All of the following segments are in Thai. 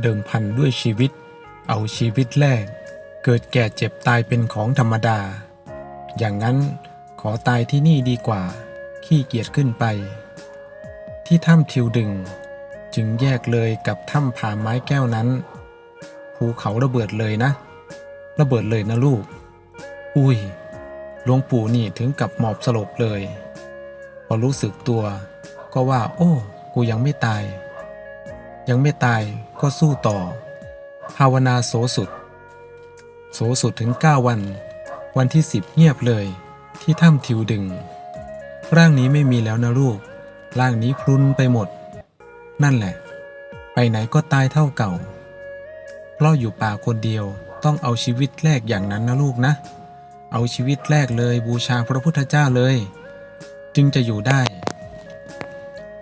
เดิมพันด้วยชีวิต เอาชีวิตแรกเกิดแก่เจ็บตายเป็นของธรรมดา อย่างนั้นขอตายที่นี่ดีกว่า ขี้เกียจขึ้นไป ที่ถ้ำทิวดึง จึงแยกเลยกับถ้ำผาไม้แก้วนั้น ภูเขาระเบิดเลยนะ ระเบิดเลยนะลูก อุ้ยหลวงปู่นี่ถึงกับหมอบสลบเลย พอรู้สึกตัว ก็ว่า โอ้ กูยังไม่ตาย ยังไม่ตายก็สู้ต่อ ภาวนาโสสุด โสสุดถึง 9 วัน วันที่ 10 เงียบเลยที่ถ้ำทิวดึง ร่างนี้ไม่มีแล้วนะลูก ร่างนี้พรุนไปหมด นั่นแหละ ไปไหนก็ตายเท่าเก่า เพราะอยู่ป่าคนเดียวต้องเอาชีวิตแลกอย่างนั้นนะลูกนะ เอาชีวิตแลกเลยบูชาพระพุทธเจ้าเลย จึงจะอยู่ได้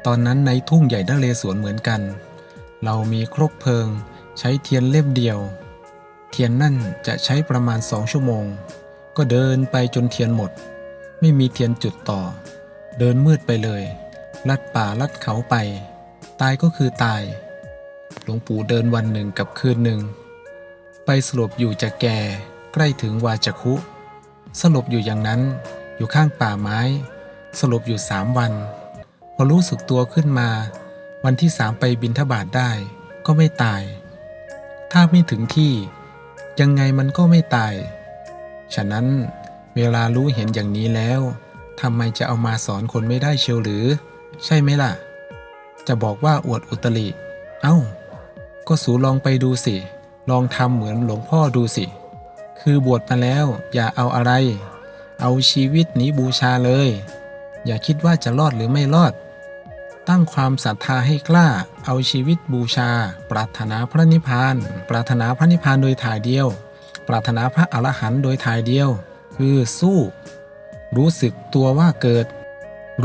ตอนนั้นในทุ่งใหญ่นเรศวรเหมือนกัน เรามีครบเพลิง ใช้เทียนเล่มเดียว เทียนนั่นจะใช้ประมาณสองชั่วโมง ก็เดินไปจนเทียนหมด ไม่มีเทียนจุดต่อ เดินมืดไปเลย ลัดป่าลัดเขาไป ตายก็คือตาย หลวงปู่เดินวันหนึ่งกับคืนหนึ่ง ไปสลบอยู่จะแก่ใกล้ถึงวาจคุ สลบอยู่อย่างนั้นอยู่ข้างป่าไม้ สลบอยู่สามวัน พอรู้สึกตัวขึ้นมา วันที่สามไปบินทบาทได้ก็ไม่ตาย ถ้าไม่ถึงที่ ยังไงมันก็ไม่ตาย ฉะนั้นเวลารู้เห็นอย่างนี้แล้วทำไมจะเอามาสอนคนไม่ได้เชียวหรือ ใช่ไหมล่ะ จะบอกว่าอวดอุตริ เอ้า ก็สูลองไปดูสิ ลองทำเหมือนหลวงพ่อดูสิ คือบวชมาแล้วอย่าเอาอะไร เอาชีวิตนี้บูชาเลย อย่าคิดว่าจะรอดหรือไม่รอด ตั้งความศรัทธาให้กล้า เอาชีวิตบูชา ปรารถนาพระนิพพาน ปรารถนาพระนิพพานโดยถ่ายเดียว ปรารถนาพระอรหันต์โดยถ่ายเดียว คือสู้ รู้สึกตัวว่าเกิด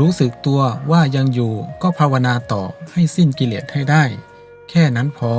รู้สึกตัวว่ายังอยู่ก็ภาวนาต่อให้สิ้นกิเลสให้ได้ แค่นั้นพอ